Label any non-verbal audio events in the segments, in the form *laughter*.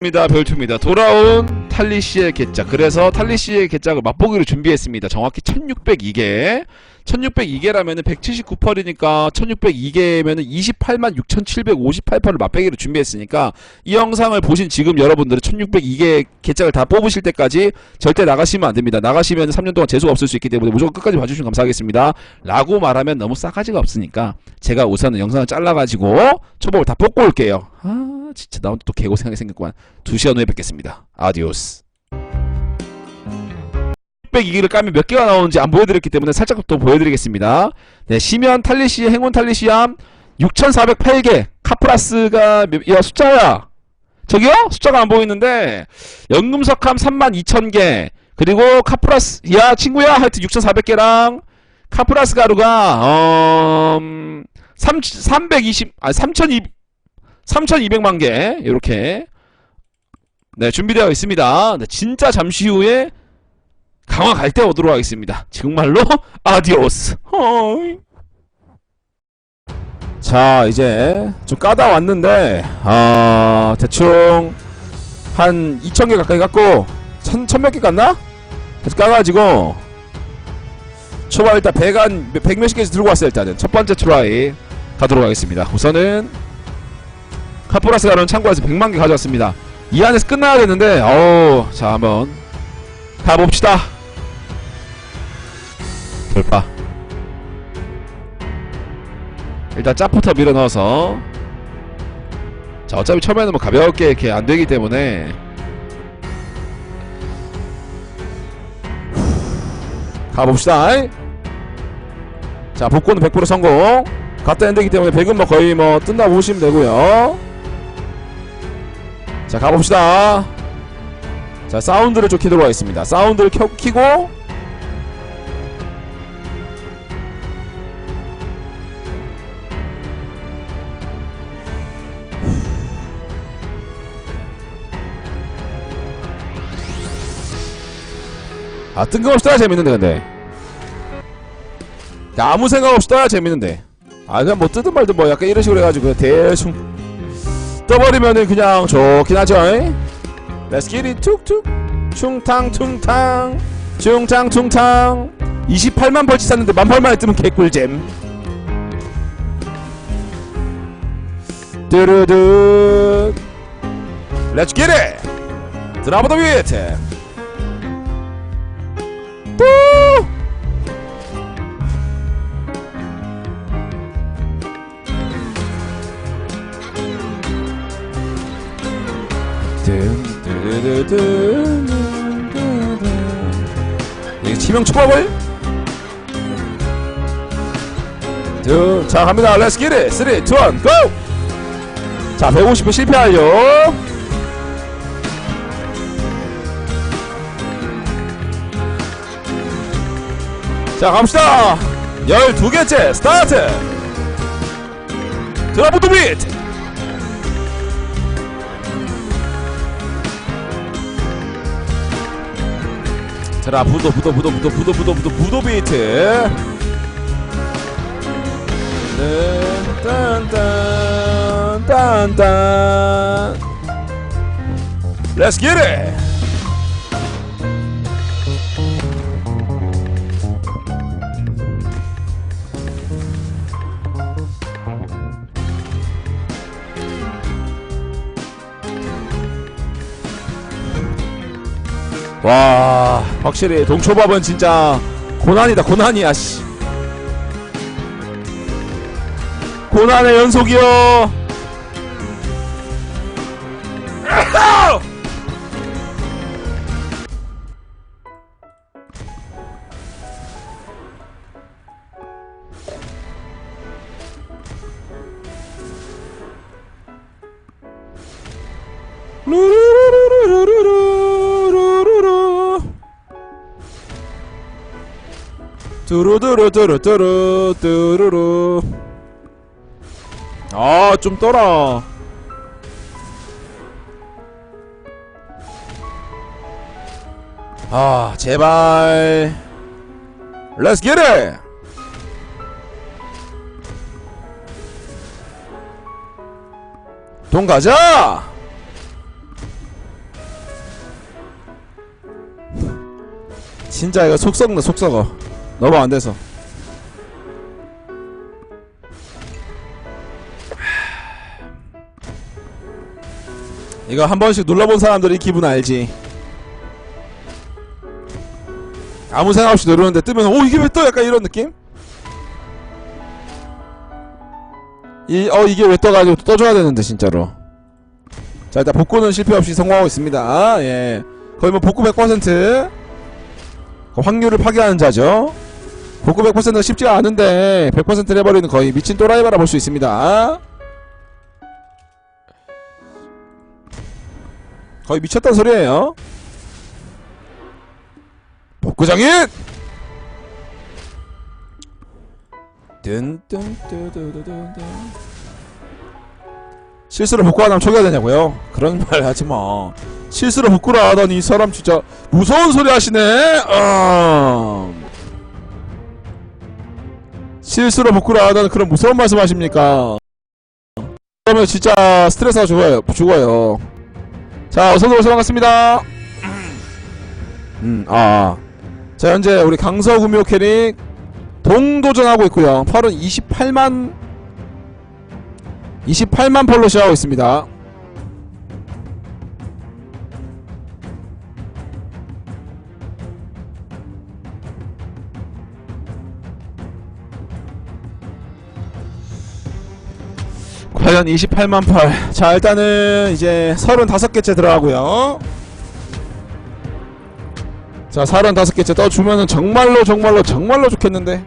입니다 별투입니다. 돌아온 탈리시의 개짝. 그래서 탈리시의 개짝을 맛보기로 준비했습니다. 정확히 1602개 1602개라면은 179펄이니까 1602개면은 28만 6758펄을 맛보기로 준비했으니까 이 영상을 보신 지금 여러분들은 1602개 개짝을 다 뽑으실 때까지 절대 나가시면 안됩니다. 나가시면 3년 동안 재수가 없을 수 있기 때문에 무조건 끝까지 봐주시면 감사하겠습니다. 라고 말하면 너무 싸가지가 없으니까 제가 우선은 영상을 잘라가지고 초밥을 다 뽑고 올게요. 아 진짜 나 혼자 또 개고생하게 생겼구만. 2시간 후에 뵙겠습니다. 아디오스 602기를 까면 몇 개가 나오는지 안 보여드렸기 때문에 살짝 또 보여드리겠습니다. 네 시면 탈리시 행운 탈리시암 6408개. 카프라스가 몇, 야 숫자야. 저기요? 숫자가 안 보이는데. 연금석함 32,000개. 그리고 카프라스 야 친구야. 하여튼 6,400개랑 카프라스 가루가 어... 3, 320, 아, 3,200, 3,200만 개, 이렇게. 네, 준비되어 있습니다. 네, 진짜 잠시 후에 강화 갈 때 오도록 하겠습니다. 정말로, 아디오스. 허이. 자, 이제 좀 까다 왔는데, 아, 대충 한 2,000개 가까이 갔고, 1,000, 1,000몇 개 갔나? 그래서 까가지고, 초반 일단 100, 한, 100 몇십 개씩 들고 왔어요, 일단은. 첫 번째 트라이 가도록 하겠습니다. 우선은, 카포라스 가루는 참고해서 100만 개 가져왔습니다. 이 안에서 끝나야 되는데, 어우, 자, 한번 가봅시다. 돌파. 일단 짭부터 밀어 넣어서. 자, 어차피 처음에는 뭐 가볍게 이렇게 안 되기 때문에. 가봅시다. 자, 복구는 100% 성공. 갔다 엔드기 때문에 100은 뭐 거의 뭐 뜬다 보시면 되고요. 자, 가봅시다. 자, 사운드를 좀 키도록 하겠습니다. 사운드를 켜, 키고 아, 뜬금없이 떠야 재밌는데, 근데. 야, 아무 생각 없이 떠야 재밌는데. 아, 그냥 뭐 뜨든 말든 뭐 약간 이런 식으로 해가지고 대충 떠버리면은 그냥 좋긴 하죠. 잉? Let's get it 툭툭 충탕퉁탕 충탕퉁탕 28만 벌치 샀는데 만벌만에 뜨면 개꿀잼 뚜루두 Let's get it 드라마 더 위트 또 이게 치명 초밥을 두, 자 갑니다. 렛츠 기릿 3, 2, 1, 고! 자 150분 실패 완료 자 갑시다. 12개째 스타트. 드라부드 비트. 자라 부도 부도 부도 부도 부도 부도 부도 부도 비트. 딴딴딴딴. Let's get it 와 확실히 동초밥은 진짜 고난이다 고난이야 씨. 고난의 연속이요 두루두루두루두루 두루루. 아 좀 떠라. 아 제발. 렛츠 기릿 돈 가자! 진짜 이거 속썩나 속썩어. 너무 안 돼서. 이거 한 번씩 눌러본 사람들이 기분 알지? 아무 생각 없이 누르는데 뜨면 오 이게 왜 떠? 약간 이런 느낌? 이, 어 이게 왜 떠가지고 떠줘야 되는데 진짜로. 자 일단 복구는 실패 없이 성공하고 있습니다. 아, 예. 거의 뭐 복구 100%그 확률을 파괴하는 자죠 복구 100%가 쉽지가 않은데 100%를 해버리는 거의 미친 또라이 바라 볼 수 있습니다 거의 미쳤단 소리예요 복구장인 실수로 복구하면 초기화 되냐고요? 그런 *laughs* 말 하지 마. 실수로 복구를 하다니 이 사람 진짜 무서운 소리 하시네. 어. 실수로 하다는 그런 무서운 말씀 하십니까? 그러면 진짜 스트레스가 죽어요. 죽어요. 자, 어서 오세요. 반갑습니다. 음, 아, 아. 자, 현재 우리 강서구묘 캐릭 동도전하고 있고요. 펄은 28만 28만 펄로 시작하고 있습니다. 과연 28만 펄. 자, 일단은 이제 35개째 들어가고요. 자, 35개째 떠주면은 정말로 정말로 정말로 좋겠는데.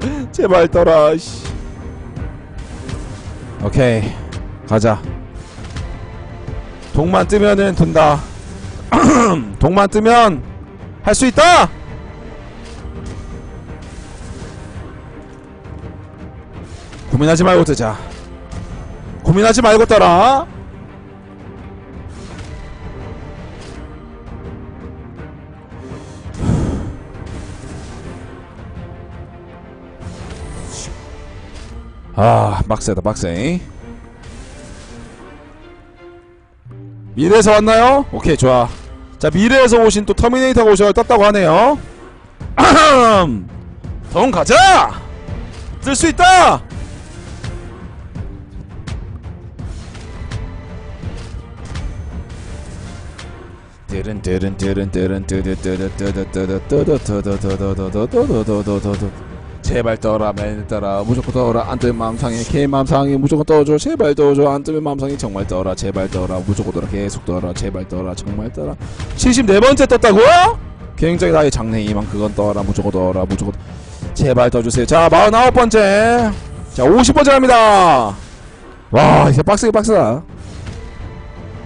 *laughs* 제발 떠라 씨. 오케이 가자 동만 뜨면은 돈다 *clears throat* 동만 뜨면 할 수 있다 고민하지 말고 뜨자. 고민하지 말고 떠라. 아 빡세다 빡세. 미래에서 왔나요? 오케이 좋아. 자 미래에서 오신 또 터미네이터가 오셔 떴다고 하네요. *clears throat* 동 가자! 뜰 수 있다 뜨른 뜨른 뜨른 뜨르 뜨르 뜨르 뜨르 뜨르 뜨르 뜨르 뜨르 뜨르 뜨르 제발 떠라 맨 떠라 무조건 떠라 안 뜨면 맘상에 개 맘상에 무조건 떠줘 제발 떠줘 안 뜨면 맘상에 정말 떠라 제발 떠라 무조건 떠라 계속 떠라 제발 떠라 정말 떠라 74번째 떴다고요? 굉장히 나의 장래희망 그건 떠라 무조건 떠라 무조건 제발 떠주세요 자 49번째 자 50번째 갑니다 와 이제 빡세게 빡세다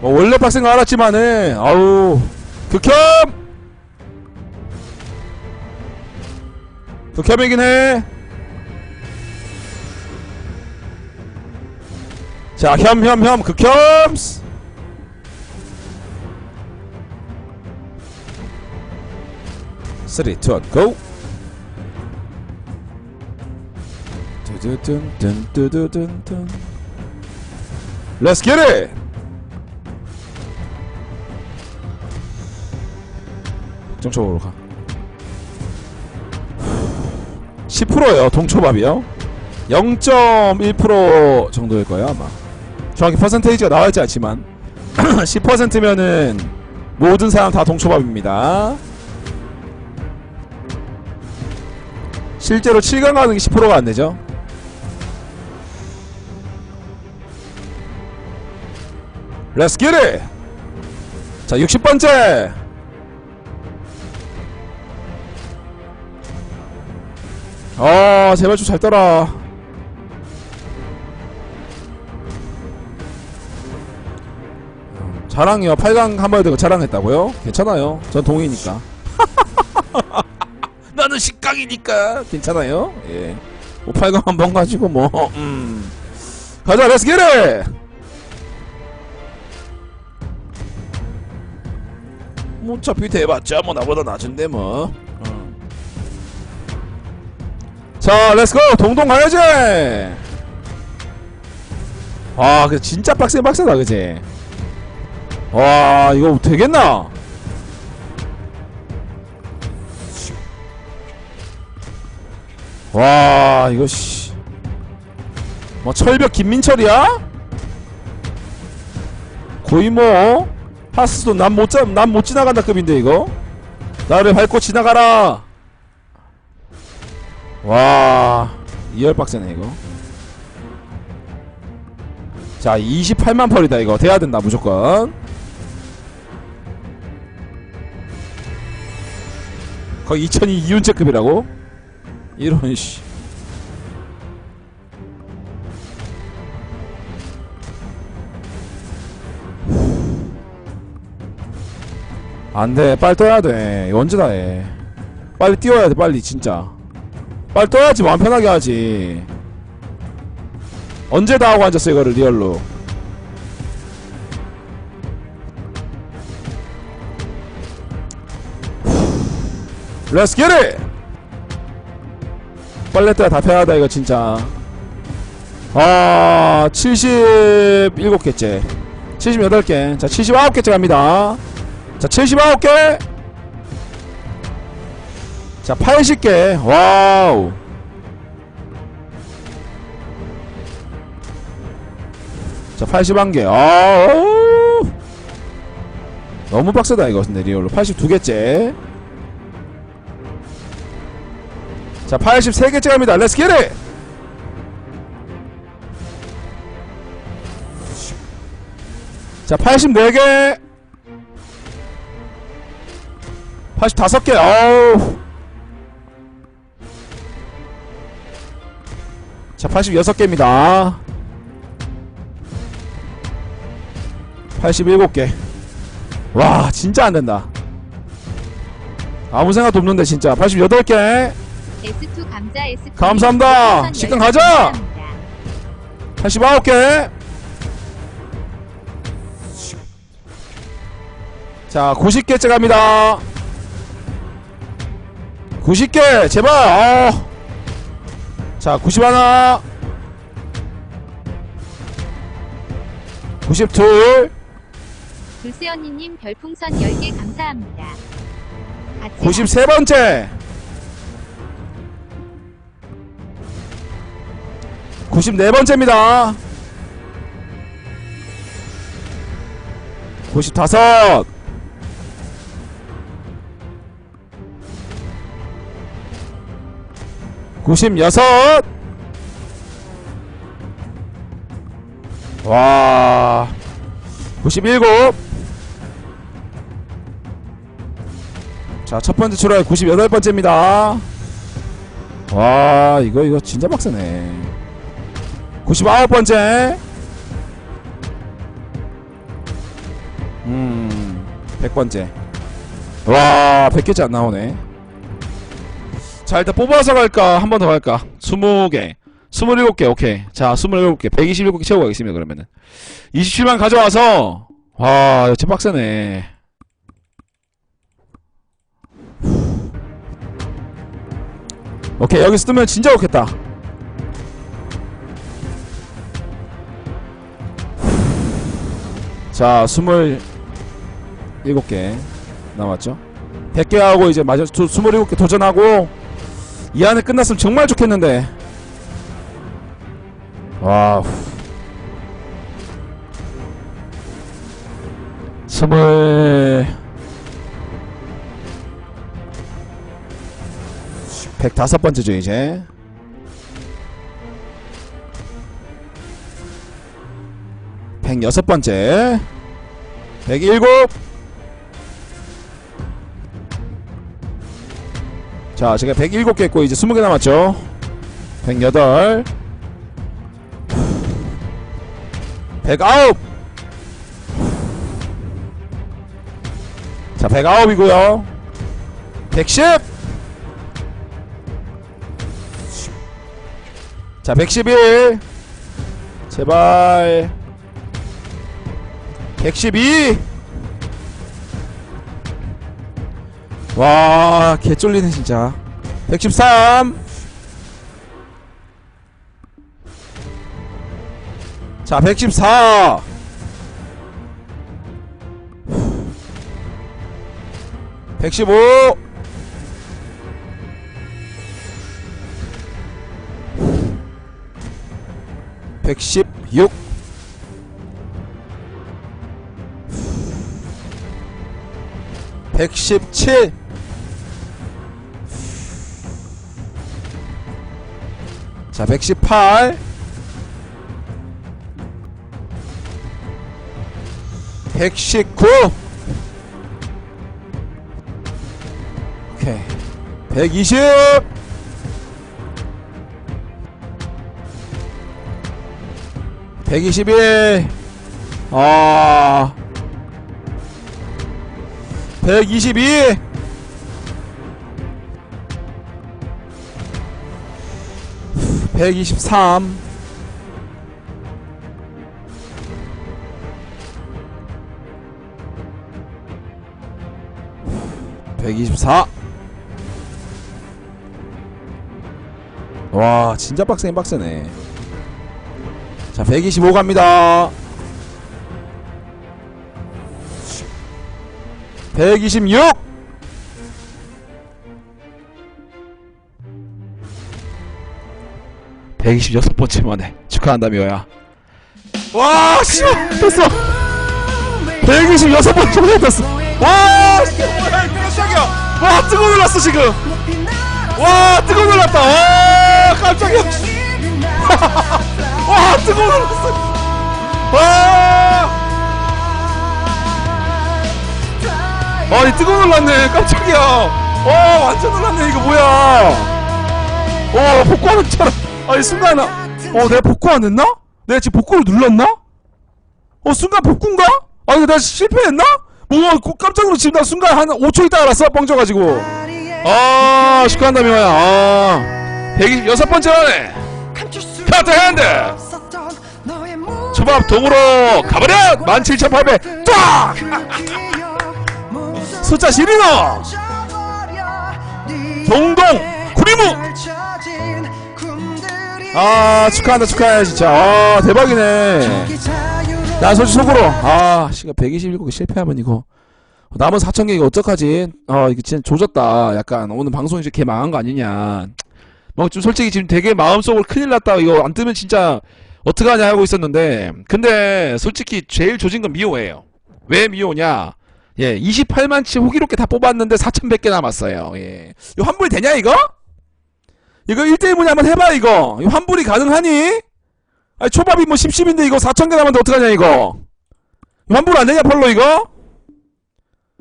뭐 원래 빡센 거 알았지만은 아우 극혐 극혐이긴 해. 자, 혐 혐 혐 극혐. 쓰리, 투, 고. 뚜두둔 뚜두둔 Let's get it. 정초으로 가. 10%예요 동초밥이요. 0.1% 정도일 거예요 아마. 정확히 퍼센테이지가 나와있지 않지만. *clears throat* 10%면은 모든 사람 다 동초밥입니다. 실제로 7강 가는 게 10%가 안되죠? Get it! 자 60번째 아 제발 좀잘 떠라. 자랑이요. 8강 한번 되고 자랑했다고요? 괜찮아요. 전 동이니까. *laughs* 나는 10강이니까. 괜찮아요? 예. 뭐 8강 한 번 가지고 뭐 음. 가자 렛츠 기릿 뭐 어차피 대봤자 뭐 나보다 낮은데 뭐 자 렛츠고 동동 가야지. 아 근데 진짜 빡세 빡세다 그지? 와 이거 되겠나? 와 이거 씨뭐 철벽 김민철이야? 거의 뭐 파스도 난 못잡 난 못 지나간다 급인데 이거? 나를 밟고 지나가라. 와 이열 빡세네 이거. 자 28만 펄이다 이거 돼야 된다 무조건. 거의 2002 이윤재급이라고? 이런 씨. 안돼 빨리 떠야 돼 언제 다해 빨리 뛰어야 돼 빨리 진짜 빨리 떠야지 마음 편하게 하지. 언제 다 하고 앉았어 이거를 리얼로? 렛츠 겟잇 빨래대가 다 패야다 이거 진짜. 아 77개째. 78개. 자 79개째 갑니다. 자 79개 자 80개. 와우. 자 81개. 아우. 너무 빡세다 이거 근데 리얼로. 82개째. 자 83개째 갑니다. 렛츠 겟잇 자 84개. 85개. 어우 자 86개입니다. 87개. 와 진짜 안된다. 아무 생각도 없는데 진짜. 88개. S2 감자 S2 감사합니다. 식당 가자. 89개. 자 90개째 갑니다. 90개 제발. 어. 자 91, 92 불세언니님 별풍선 10개 감사합니다. 같이 93번째. 94번째입니다. 95 96 와, 97. 자, 첫 번째 출발 98번째입니다. 와, 이거, 이거 진짜 빡세네. 99번째. 음, 100번째. 와, 100개째 안 나오네. 자, 일단 뽑아서 갈까? 한 번 더 갈까? 20개. 27개, 오케이. 자, 27개. 127개 채우고 가겠습니다, 그러면은. 27만 가져와서, 와, 진짜 빡세네. 오케이, 여기서 뜨면 진짜 좋겠다. 자, 27개 남았죠? 100개 하고 이제 마저 27개 도전하고 이 안에 끝났으면 정말 좋겠는데. 와우. 스물 105번째죠 이제. 백여섯 번째. 백일곱 자 제가 107개 했고 이제 20개 남았죠? 108 109 자 109이고요. 110 자 111 제발. 112 와, 개쫄리네, 진짜. 113. 자, 114. 백십오 116 117 자, 118 119 오케이. 120 121 아... 122 123 124 와 진짜 빡세긴 빡세네 자, 125 갑니다. 126. (126 번째 만에) 축하한다 미호야. 와 씨, 됐어. 126 번째 만에 됐어. 와 씨, 깜짝이야. 와 뜨거 놀랐어 지금. 와 뜨거 놀랐다. 와 깜짝이야. *laughs* 와 뜨거 놀랐어. 와. 아니 뜨거 놀랐네. 깜짝이야. 와 완전 놀랐네. 이거 뭐야. 와 복구하는 줄 알아 아니 순간 어 내가 복구 안 했나? 내가 지금 복구를 눌렀나? 어 순간 복구인가? 아니 내가 실패했나? 뭐 깜짝 놀라 지금 나 순간 한 5초 있다 알았어? 뻥져가지고. 아 축하한다 미화야. 아. 126번째 만에. 카트 핸드. 초밥 동으로 가버려. 17,800 쫙! *laughs* 숫자 12너. 동동 구리무 아 축하한다 축하해 진짜. 아 대박이네. 나 솔직히 속으로. 아 씨가 127개 실패하면 이거. 남은 4,000개 이거 어떡하지? 어 이거 진짜 조졌다. 약간 오늘 방송이 이렇게 망한 거 아니냐. 뭐 좀 솔직히 지금 되게 마음속으로 큰일 났다. 이거 안 뜨면 진짜 어떡하냐 하고 있었는데. 근데 솔직히 제일 조진 건 미호예요. 왜 미호냐? 예 28만치 호기롭게 다 뽑았는데 4,100개 남았어요. 예. 이거 환불이 되냐 이거? 이거 1대1 문의 한번 해봐 이거. 환불이 가능하니? 아니 초밥이 뭐 10, 10인데 이거 4,000개 남았는데 어떡하냐 이거? 환불 안 되냐 펄로 이거?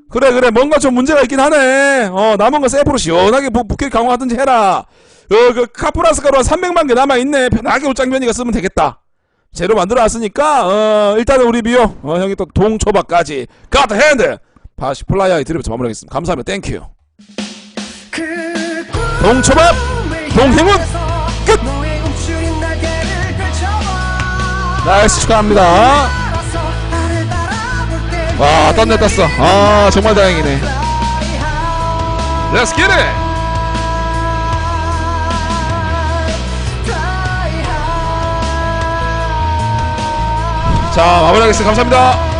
그래 그래. 뭔가 좀 문제가 있긴 하네. 어 남은 거 세프로 시원하게 부, 부캐 강화하든지 해라. 어 그 카프라스 가루 한 300만 개 남아있네. 편하게 옷장면이가 쓰면 되겠다. 재료 만들어 놨으니까 어 일단은 우리 미호 어 형이 또 동초밥까지. 가드 핸드! 다시 플라이어에 드리면서 마무리하겠습니다. 감사합니다. 땡큐 동초밥 동행운 끝! 나이스 축하합니다. 와 떴네 떴어. 아 정말 다행이네. Let's get it! 자 마무리하겠습니다. 감사합니다